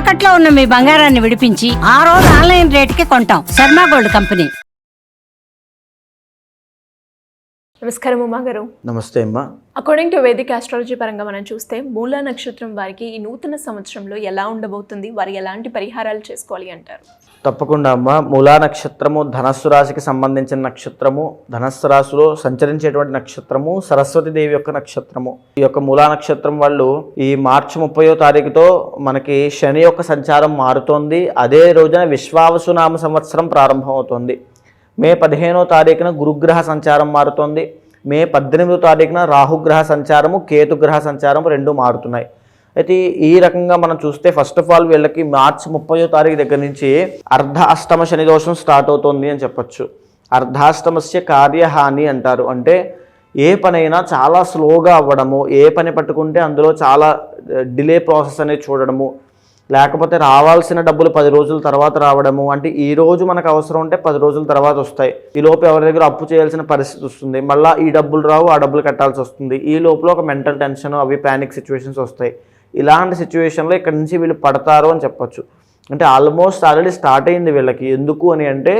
తాకట్లో ఉన్న మీ బంగారాన్ని విడిపించి ఆ రోజు ఆన్లైన్ రేటుకి కొంటాం. Sharma gold company. నమస్కారం ఉమా గారు. నమస్తే అమ్మా. అకార్డింగ్ టు వేదిక్ ఆస్ట్రాలజీ పరంగా మనం చూస్తే మూలా నక్షత్రం వారికి ఈ నూతన సంవత్సరంలో ఎలా ఉండబోతుంది? వారు ఎలాంటి పరిహారాలు చేసుకోవాలి అంటారు? తప్పకుండా అమ్మ. మూలా నక్షత్రము ధనస్సు రాశికి సంబంధించిన నక్షత్రము ధనస్సు రాశిలో సంచరించేటువంటి నక్షత్రము సరస్వతి దేవి యొక్క నక్షత్రము. ఈ యొక్క మూలా నక్షత్రం వాళ్ళు ఈ మార్చి ముప్పయో తారీఖుతో మనకి శని యొక్క సంచారం మారుతోంది. అదే రోజున విశ్వావసునామ సంవత్సరం ప్రారంభమవుతోంది. మే పదిహేనో తారీఖున గురుగ్రహ సంచారం మారుతోంది. మే పద్దెనిమిదో తారీఖున రాహుగ్రహ సంచారము కేతుగ్రహ సంచారం రెండు మారుతున్నాయి. అయితే ఈ రకంగా మనం చూస్తే ఫస్ట్ ఆఫ్ ఆల్ వీళ్ళకి మార్చి ముప్పయో తారీఖు దగ్గర నుంచి అర్ధ అష్టమ శని దోషం స్టార్ట్ అవుతుంది అని చెప్పొచ్చు. అర్ధాష్టమస్య కార్యహాని అంటారు. అంటే ఏ పనైనా చాలా స్లోగా అవ్వడము ఏ పని పట్టుకుంటే అందులో చాలా డిలే ప్రాసెస్ అనేది చూడడము లేకపోతే రావాల్సిన డబ్బులు పది రోజుల తర్వాత రావడము అంటే ఈ రోజు మనకు అవసరం ఉంటే పది రోజుల తర్వాత వస్తాయి. ఈ లోపు ఎవరి దగ్గర అప్పు చేయాల్సిన పరిస్థితి వస్తుంది. మళ్ళీ ఈ డబ్బులు రావు ఆ డబ్బులు కట్టాల్సి వస్తుంది. ఈ లోపల ఒక మెంటల్ టెన్షన్ అవి ప్యానిక్ సిచ్యువేషన్స్ వస్తాయి. ఇలాంటి సిచ్యువేషన్లో ఇక్కడ నుంచి వీళ్ళు పడతారు అని చెప్పొచ్చు. అంటే ఆల్మోస్ట్ ఆల్రెడీ స్టార్ట్ అయింది వీళ్ళకి. ఎందుకు అని అంటే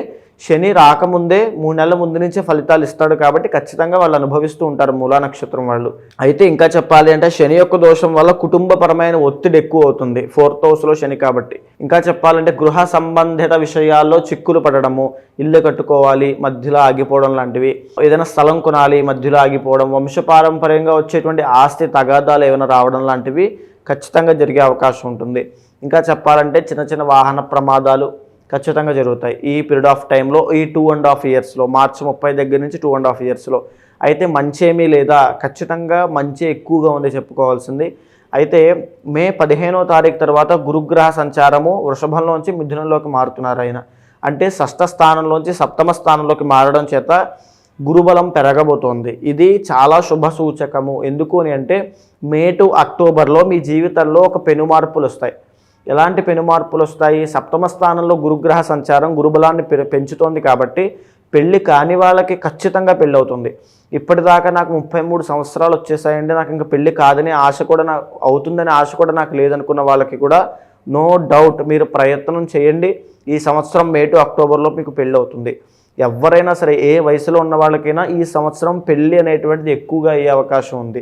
శని రాకముందే మూడు నెలల ముందు నుంచే ఫలితాలు ఇస్తాడు కాబట్టి ఖచ్చితంగా వాళ్ళు అనుభవిస్తూ ఉంటారు మూలా నక్షత్రం వాళ్ళు. అయితే ఇంకా చెప్పాలి అంటే శని యొక్క దోషం వల్ల కుటుంబపరమైన ఒత్తిడి ఎక్కువ అవుతుంది. ఫోర్త్ హౌస్లో శని కాబట్టి. ఇంకా చెప్పాలంటే గృహ సంబంధిత విషయాల్లో చిక్కులు పడడము ఇల్లు కట్టుకోవాలి మధ్యలో ఆగిపోవడం లాంటివి. ఏదైనా స్థలం కొనాలి మధ్యలో ఆగిపోవడం వంశపారంపర్యంగా వచ్చేటువంటి ఆస్తి తగాదాలు ఏమైనా రావడం లాంటివి ఖచ్చితంగా జరిగే అవకాశం ఉంటుంది. ఇంకా చెప్పాలంటే చిన్న చిన్న వాహన ప్రమాదాలు ఖచ్చితంగా జరుగుతాయి. ఈ పీరియడ్ ఆఫ్ టైంలో ఈ టూ అండ్ హాఫ్ ఇయర్స్లో మార్చి ముప్పై దగ్గర నుంచి టూ అండ్ హాఫ్ ఇయర్స్లో అయితే మంచి ఏమీ లేదా? ఖచ్చితంగా మంచి ఎక్కువగా ఉంది చెప్పుకోవాల్సింది. అయితే మే పదిహేనో తారీఖు తర్వాత గురుగ్రహ సంచారము వృషభంలోంచి మిథునంలోకి మారుతున్నారు ఆయన. అంటే షష్ఠ స్థానంలోంచి సప్తమ స్థానంలోకి మారడం చేత గురుబలం పెరగబోతోంది. ఇది చాలా శుభ సూచకము. ఎందుకు అని అంటే మే టు అక్టోబర్లో మీ జీవితంలో ఒక పెను మార్పులు వస్తాయి ఎలాంటి పెను మార్పులు వస్తాయి సప్తమ స్థానంలో గురుగ్రహ సంచారం గురుబలాన్ని పె- పెంచుతోంది కాబట్టి పెళ్ళి కాని వాళ్ళకి ఖచ్చితంగా పెళ్ళి అవుతుంది ఇప్పటిదాకా నాకు ముప్పై మూడు సంవత్సరాలు వచ్చేసాయండి. నాకు ఇంకా పెళ్ళి కాదని ఆశ కూడా నాకు అవుతుందని ఆశ కూడా నాకు లేదనుకున్న వాళ్ళకి కూడా నో డౌట్ మీరు ప్రయత్నం చేయండి. ఈ సంవత్సరం మే టు అక్టోబర్లో మీకు పెళ్ళి అవుతుంది ఎవరైనా సరే ఏ వయసులో ఉన్న వాళ్ళకైనా ఈ సంవత్సరం పెళ్ళి అనేటువంటిది ఎక్కువగా అయ్యే అవకాశం ఉంది.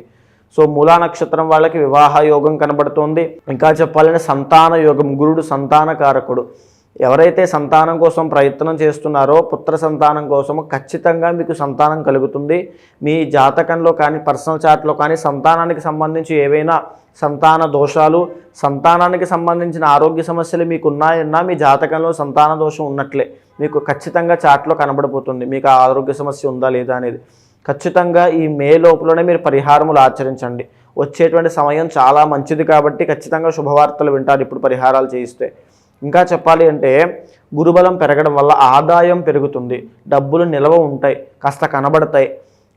సో మూలా నక్షత్రం వాళ్ళకి వివాహ యోగం కనబడుతోంది. ఇంకా చెప్పాలంటే సంతాన యోగం గురుడు సంతాన కారకుడు ఎవరైతే సంతానం కోసం ప్రయత్నం చేస్తున్నారో పుత్ర సంతానం కోసము ఖచ్చితంగా మీకు సంతానం కలుగుతుంది. మీ జాతకంలో కానీ పర్సనల్ చార్ట్లో కానీ సంతానానికి సంబంధించి ఏవైనా సంతాన దోషాలు సంతానానికి సంబంధించిన ఆరోగ్య సమస్యలు మీకు ఉన్నాయన్నా మీ జాతకంలో సంతాన దోషం ఉన్నట్లే మీకు ఖచ్చితంగా చాట్లో కనబడిపోతుంది. మీకు ఆ ఆరోగ్య సమస్య ఉందా లేదా అనేది. ఖచ్చితంగా ఈ మే లోపలనే మీరు పరిహారములు ఆచరించండి. వచ్చేటువంటి సమయం చాలా మంచిది కాబట్టి ఖచ్చితంగా శుభవార్తలు వింటారు. ఇప్పుడు పరిహారాలు చేయిస్తే ఇంకా చెప్పాలి అంటే గురుబలం పెరగడం వల్ల ఆదాయం పెరుగుతుంది డబ్బులు నిల్వ ఉంటాయి కాస్త కనబడతాయి.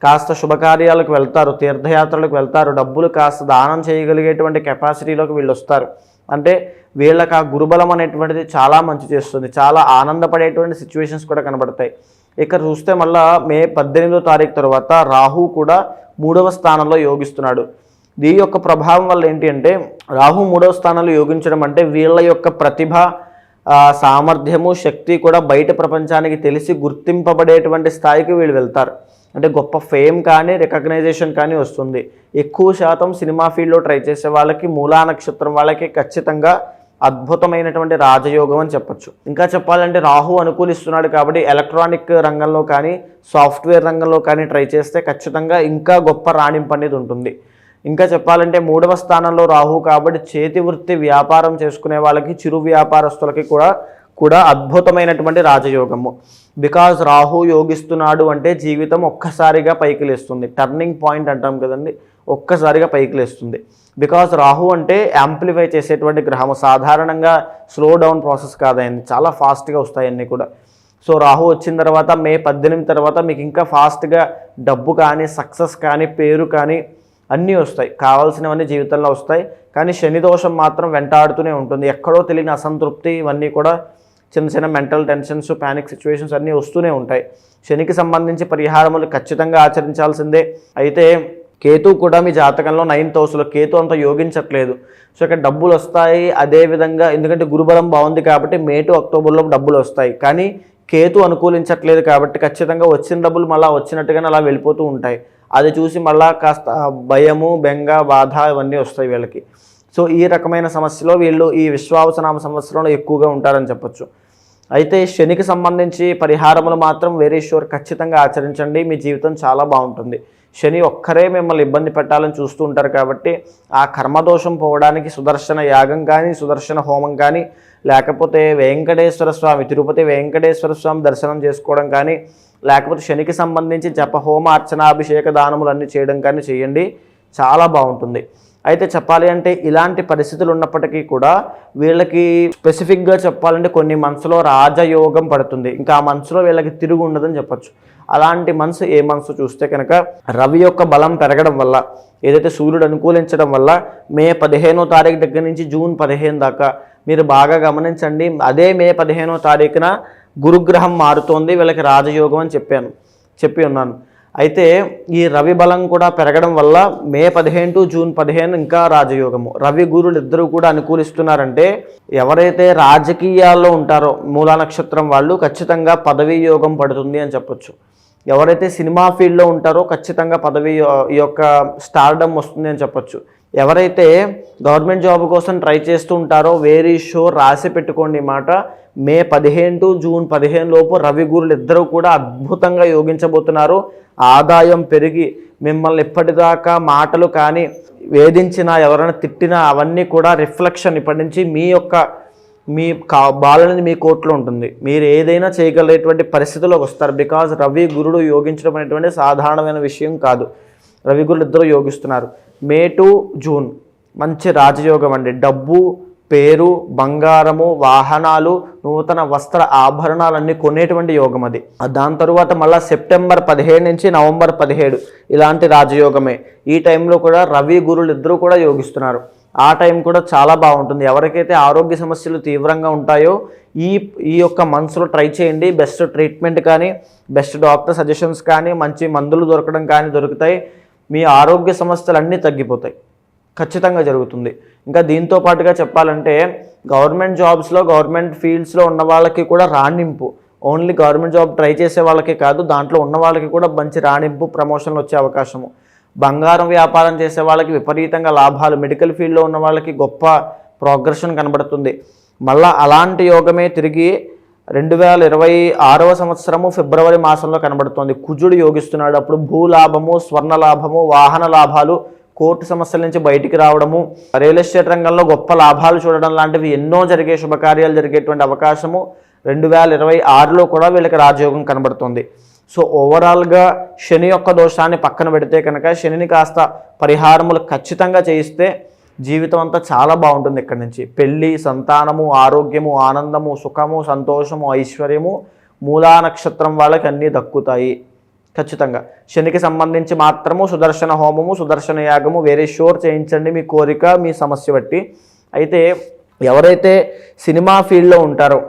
కాస్త శుభకార్యాలకు వెళ్తారు తీర్థయాత్రలకు వెళ్తారు డబ్బులు కాస్త దానం చేయగలిగేటువంటి కెపాసిటీలోకి వీళ్ళు వస్తారు అంటే వీళ్ళకి ఆ గురుబలం అనేటువంటిది చాలా మంచి చేస్తుంది చాలా ఆనందపడేటువంటి సిచ్యువేషన్స్ కూడా కనబడతాయి. ఇక్కడ చూస్తే మళ్ళా మే పద్దెనిమిదో తారీఖు తర్వాత రాహు కూడా మూడవ స్థానంలో యోగిస్తున్నాడు. దీని యొక్క ప్రభావం వల్ల ఏంటి అంటే రాహు మూడవ స్థానంలో యోగించడం అంటే వీళ్ళ యొక్క ప్రతిభ సామర్థ్యము శక్తి కూడా బయట ప్రపంచానికి తెలిసి గుర్తింపబడేటువంటి స్థాయికి వీళ్ళు వెళ్తారు. అంటే గొప్ప ఫేమ్ కానీ రికగ్నైజేషన్ కానీ వస్తుంది. ఎక్కువ శాతం సినిమా ఫీల్డ్లో ట్రై చేసే వాళ్ళకి మూలా నక్షత్రం వాళ్ళకి ఖచ్చితంగా అద్భుతమైనటువంటి రాజయోగం అని చెప్పొచ్చు. ఇంకా చెప్పాలంటే రాహు అనుకూలిస్తున్నాడు కాబట్టి ఎలక్ట్రానిక్ రంగంలో కానీ సాఫ్ట్వేర్ రంగంలో కానీ ట్రై చేస్తే ఖచ్చితంగా ఇంకా గొప్ప రాణింపు అనేది ఉంటుంది. ఇంకా చెప్పాలంటే మూడవ స్థానంలో రాహు కాబట్టి చేతి వృత్తి వ్యాపారం చేసుకునే వాళ్ళకి చిరు వ్యాపారస్తులకి కూడా కూడా అద్భుతమైనటువంటి రాజయోగము. బికాజ్ రాహు యోగిస్తున్నాడు అంటే జీవితం ఒక్కసారిగా పైకి లేస్తుంది. టర్నింగ్ పాయింట్ అంటాం కదండి. ఒక్కసారిగా పైకి లేస్తుంది. బికాజ్ రాహు అంటే యాంప్లిఫై చేసేటువంటి గ్రహము. సాధారణంగా స్లో డౌన్ ప్రాసెస్ కాదండి చాలా ఫాస్ట్గా వస్తాయన్నీ కూడా. సో రాహు వచ్చిన తర్వాత మే పద్దెనిమిది తర్వాత మీకు ఇంకా ఫాస్ట్గా డబ్బు కానీ సక్సెస్ కానీ పేరు కానీ అన్నీ వస్తాయి. కావాల్సినవన్నీ జీవితంలో వస్తాయి. కానీ శని దోషం మాత్రం వెంటాడుతూనే ఉంటుంది. ఎక్కడో తెలియని అసంతృప్తి ఇవన్నీ కూడా చిన్న చిన్న మెంటల్ టెన్షన్స్ ప్యానిక్ సిచ్యువేషన్స్ అన్నీ వస్తూనే ఉంటాయి. శనికి సంబంధించి పరిహారములు ఖచ్చితంగా ఆచరించాల్సిందే. అయితే కేతు కూడా మీ జాతకంలో నైన్త్ హౌస్లో కేతు అంత యోగించట్లేదు. సో ఇక్కడ డబ్బులు వస్తాయి అదే విధంగా ఎందుకంటే గురుబలం బాగుంది కాబట్టి మే టు అక్టోబర్లో డబ్బులు వస్తాయి. కానీ కేతు అనుకూలించట్లేదు కాబట్టి ఖచ్చితంగా వచ్చిన డబ్బులు మళ్ళీ వచ్చినట్టుగానే అలా వెళ్ళిపోతూ ఉంటాయి. అది చూసి మళ్ళా కాస్త భయము బెంగ బాధ ఇవన్నీ వస్తాయి వీళ్ళకి. సో ఈ రకమైన సమస్యలో వీళ్ళు ఈ విశ్వావసనామ సంవత్సరంలో ఎక్కువగా ఉంటారని చెప్పొచ్చు. అయితే శనికి సంబంధించి పరిహారములు మాత్రం వేరేశ్వర్ షూర్ ఖచ్చితంగా ఆచరించండి. మీ జీవితం చాలా బాగుంటుంది. శని ఒక్కరే మిమ్మల్ని ఇబ్బంది పెట్టాలని చూస్తూ ఉంటారు కాబట్టి ఆ కర్మదోషం పోవడానికి సుదర్శన యాగం కానీ సుదర్శన హోమం కానీ లేకపోతే వెంకటేశ్వర స్వామి తిరుపతి వెంకటేశ్వర స్వామి దర్శనం చేసుకోవడం కానీ లేకపోతే శనికి సంబంధించి జప హోమ అర్చనాభిషేక దానములు అన్నీ చేయడం కానీ చేయండి. చాలా బాగుంటుంది. అయితే చెప్పాలి అంటే ఇలాంటి పరిస్థితులు ఉన్నప్పటికీ కూడా వీళ్ళకి స్పెసిఫిక్గా చెప్పాలంటే కొన్ని మనసులో రాజయోగం పడుతుంది. ఇంకా ఆ మనసులో వీళ్ళకి తిరుగు ఉండదని చెప్పచ్చు. అలాంటి మనసు ఏ మనసు చూస్తే కనుక రవి యొక్క బలం పెరగడం వల్ల ఏదైతే సూర్యుడు అనుకూలించడం వల్ల మే పదిహేనో తారీఖు దగ్గర నుంచి జూన్ పదిహేను దాకా మీరు బాగా గమనించండి. అదే మే పదిహేనో తారీఖున గురుగ్రహం మారుతోంది వీళ్ళకి రాజయోగం అని చెప్పాను చెప్పి ఉన్నాను. అయితే ఈ రవి బలం కూడా పెరగడం వల్ల మే పదిహేను టు జూన్ పదిహేను ఇంకా రాజయోగము. రవి గురులు ఇద్దరు కూడా అనుకూలిస్తున్నారంటే ఎవరైతే రాజకీయాల్లో ఉంటారో మూలా నక్షత్రం వాళ్ళు ఖచ్చితంగా పదవీ యోగం పడుతుంది అని చెప్పొచ్చు. ఎవరైతే సినిమా ఫీల్డ్లో ఉంటారో ఖచ్చితంగా పదవి ఈ యొక్క స్టార్డమ్ వస్తుంది అని చెప్పొచ్చు. ఎవరైతే గవర్నమెంట్ జాబ్ కోసం ట్రై చేస్తూ ఉంటారో వేరీ షో రాసి పెట్టుకోండి మాట మే పదిహేను టు జూన్ పదిహేను లోపు రవి గురులు ఇద్దరు కూడా అద్భుతంగా యోగించబోతున్నారు. ఆదాయం పెరిగి మిమ్మల్ని ఇప్పటిదాకా మాటలు కానీ వేధించినా ఎవరైనా తిట్టినా అవన్నీ కూడా రిఫ్లెక్షన్ ఇప్పటి నుంచి మీ యొక్క మీ కా బాలనేది మీ కోర్టులో ఉంటుంది. మీరు ఏదైనా చేయగలిగేటువంటి పరిస్థితిలోకి వస్తారు. బికాజ్ రవి గురుడు యోగించడం అనేటువంటి సాధారణమైన విషయం కాదు. రవి గురులు ఇద్దరు యోగిస్తున్నారు. మే టు జూన్ మంచి రాజయోగం అండి. డబ్బు పేరు బంగారము వాహనాలు నూతన వస్త్ర ఆభరణాలన్నీ కొనేటువంటి యోగం అది. దాని తరువాత మళ్ళీ సెప్టెంబర్ పదిహేడు నుంచి నవంబర్ పదిహేడు ఇలాంటి రాజయోగమే. ఈ టైంలో కూడా రవి గురులు ఇద్దరు కూడా యోగిస్తున్నారు. ఆ టైం కూడా చాలా బాగుంటుంది. ఎవరికైతే ఆరోగ్య సమస్యలు తీవ్రంగా ఉంటాయో ఈ ఈ యొక్క మంత్స్లో ట్రై చేయండి. బెస్ట్ ట్రీట్మెంట్ కానీ బెస్ట్ డాక్టర్ సజెషన్స్ కానీ మంచి మందులు దొరకడం కానీ దొరుకుతాయి. మీ ఆరోగ్య సమస్యలు అన్నీ తగ్గిపోతాయి. ఖచ్చితంగా జరుగుతుంది. ఇంకా దీంతో పాటుగా చెప్పాలంటే గవర్నమెంట్ జాబ్స్లో గవర్నమెంట్ ఫీల్డ్స్లో ఉన్న వాళ్ళకి కూడా రాణింపు. ఓన్లీ గవర్నమెంట్ జాబ్ ట్రై చేసే వాళ్ళకి కాదు దాంట్లో ఉన్న వాళ్ళకి కూడా మంచి రాణింపు ప్రమోషన్లు వచ్చే అవకాశము. బంగారం వ్యాపారం చేసే వాళ్ళకి విపరీతంగా లాభాలు మెడికల్ ఫీల్డ్లో ఉన్న వాళ్ళకి గొప్ప ప్రోగ్రెషన్ కనబడుతుంది. మళ్ళా అలాంటి యోగమే తిరిగి రెండు వేల ఇరవై ఆరవ సంవత్సరము ఫిబ్రవరి మాసంలో కనబడుతోంది. కుజుడు యోగిస్తున్నాడు అప్పుడు భూలాభము స్వర్ణ లాభము వాహన లాభాలు కోర్టు సమస్యల నుంచి బయటికి రావడము రియల్ ఎస్టేట్ రంగంలో గొప్ప లాభాలు చూడడం లాంటివి ఎన్నో జరిగే శుభకార్యాలు జరిగేటువంటి అవకాశము. రెండు వేల ఇరవై ఆరులో కూడా వీళ్ళకి రాజయోగం కనబడుతుంది. సో ఓవరాల్గా శని యొక్క దోషాన్ని పక్కన పెడితే కనుక శనిని కాస్త పరిహారములు ఖచ్చితంగా చేయిస్తే జీవితం అంతా చాలా బాగుంటుంది ఇక్కడి నుంచి. పెళ్ళి సంతానము ఆరోగ్యము ఆనందము సుఖము సంతోషము ఐశ్వర్యము మూలా నక్షత్రం వాళ్ళకి అన్నీ దక్కుతాయి. ఖచ్చితంగా. శనికి సంబంధించి మాత్రము సుదర్శన హోమము సుదర్శన యాగము వేరే షోర్ చేయించండి మీ కోరిక మీ సమస్య బట్టి. అయితే ఎవరైతే సినిమా ఫీల్డ్లో ఉంటారో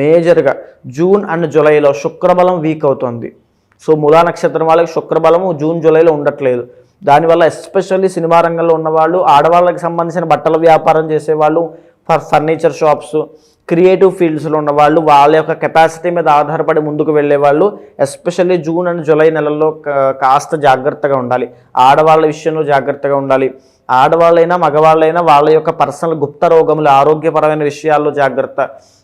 మేజర్గా జూన్ అండ్ జూలైలో శుక్రబలం వీక్ అవుతుంది. సో మూలా నక్షత్రం వాళ్ళకి శుక్రబలము జూన్ జూలైలో ఉండట్లేదు. దానివల్ల ఎస్పెషల్లీ సినిమా రంగంలో ఉన్నవాళ్ళు ఆడవాళ్ళకి సంబంధించిన బట్టల వ్యాపారం చేసేవాళ్ళు ఫర్ ఫర్నిచర్ షాప్స్ క్రియేటివ్ ఫీల్డ్స్లో ఉన్న వాళ్ళు వాళ్ళ యొక్క కెపాసిటీ మీద ఆధారపడి ముందుకు వెళ్ళే వాళ్ళు ఎస్పెషల్లీ జూన్ అండ్ జూలై నెలల్లో కా- కాస్త జాగ్రత్తగా ఉండాలి. ఆడవాళ్ళ విషయంలో జాగ్రత్తగా ఉండాలి. ఆడవాళ్ళైనా మగవాళ్ళైనా వాళ్ళ యొక్క పర్సనల్ గుప్త రోగములు ఆరోగ్యపరమైన విషయాల్లో జాగ్రత్త.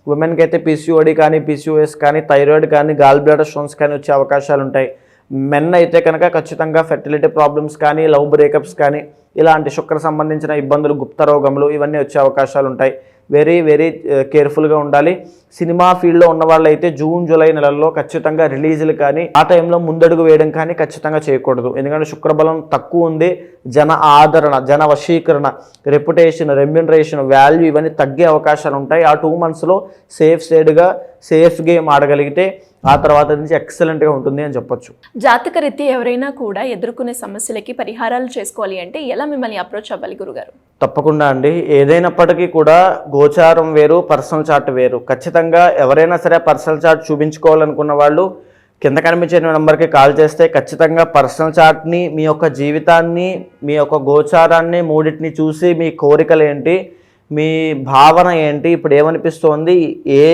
ఉమెన్కి అయితే పీసీఓడి కానీ పీసీఓఎస్ కానీ థైరాయిడ్ కానీ గాల్ బ్లాడర్ స్టోన్స్ కానీ వచ్చే అవకాశాలు ఉంటాయి మెన్ అయితే కనుక ఖచ్చితంగా ఫెర్టిలిటీ ప్రాబ్లమ్స్ కానీ లవ్ బ్రేకప్స్ కానీ ఇలాంటి శుక్ర సంబంధించిన ఇబ్బందులు గుప్త రోగములు ఇవన్నీ వచ్చే అవకాశాలు ఉంటాయి. వెరీ వెరీ కేర్ఫుల్గా ఉండాలి. సినిమా ఫీల్డ్లో ఉన్న వాళ్ళైతే జూన్ జూలై నెలల్లో ఖచ్చితంగా రిలీజులు కానీ ఆ టైంలో ముందడుగు వేయడం కానీ ఖచ్చితంగా చేయకూడదు. ఎందుకంటే శుక్రబలం తక్కువ ఉంది. జన ఆదరణ జన వశీకరణ రెప్యుటేషన్ రెమ్యునరేషన్ వాల్యూ ఇవన్నీ తగ్గే అవకాశాలు ఉంటాయి. ఆ టూ మంత్స్లో సేఫ్ సైడ్గా సేఫ్ గేమ్ ఆడగలిగితే ఆ తర్వాత నుంచి ఎక్సలెంట్గా ఉంటుంది అని చెప్పొచ్చు. జాతక రీత్యా ఎవరైనా కూడా ఎదుర్కొనే సమస్యలకి పరిహారాలు చేసుకోవాలి అంటే ఎలా మిమ్మల్ని అప్రోచ్ అవ్వాలి గురుగారు? తప్పకుండా అండి. ఏదైనప్పటికీ కూడా గోచారం వేరు పర్సనల్ చార్ట్ వేరు. ఖచ్చితంగా ఎవరైనా సరే పర్సనల్ చార్ట్ చూపించుకోవాలనుకున్న వాళ్ళు కింద కనిపించే నెంబర్కి కాల్ చేస్తే ఖచ్చితంగా పర్సనల్ చార్ట్ని మీ యొక్క జీవితాన్ని మీ యొక్క గోచారాన్ని మూడింటిని చూసి మీ కోరికలు ఏంటి మీ భావన ఏంటి? ఇప్పుడు ఏమనిపిస్తోంది? ఏ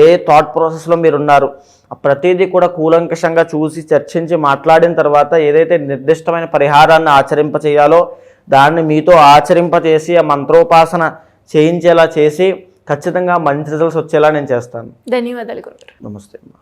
ఏ థాట్ ప్రాసెస్లో మీరు ఉన్నారు ఆ ప్రతిదీ కూడా కూలంకషంగా చూసి చర్చించి మాట్లాడిన తర్వాత ఏదైతే నిర్దిష్టమైన పరిహారాన్ని ఆచరింప చేయాలో దాన్ని మీతో ఆచరింపచేసి ఆ మంత్రోపాసన చేయించేలా చేసి ఖచ్చితంగా మంచి రిజల్ట్స్ వచ్చేలా నేను చేస్తాను. ధన్యవాదాలు నమస్తే అమ్మా.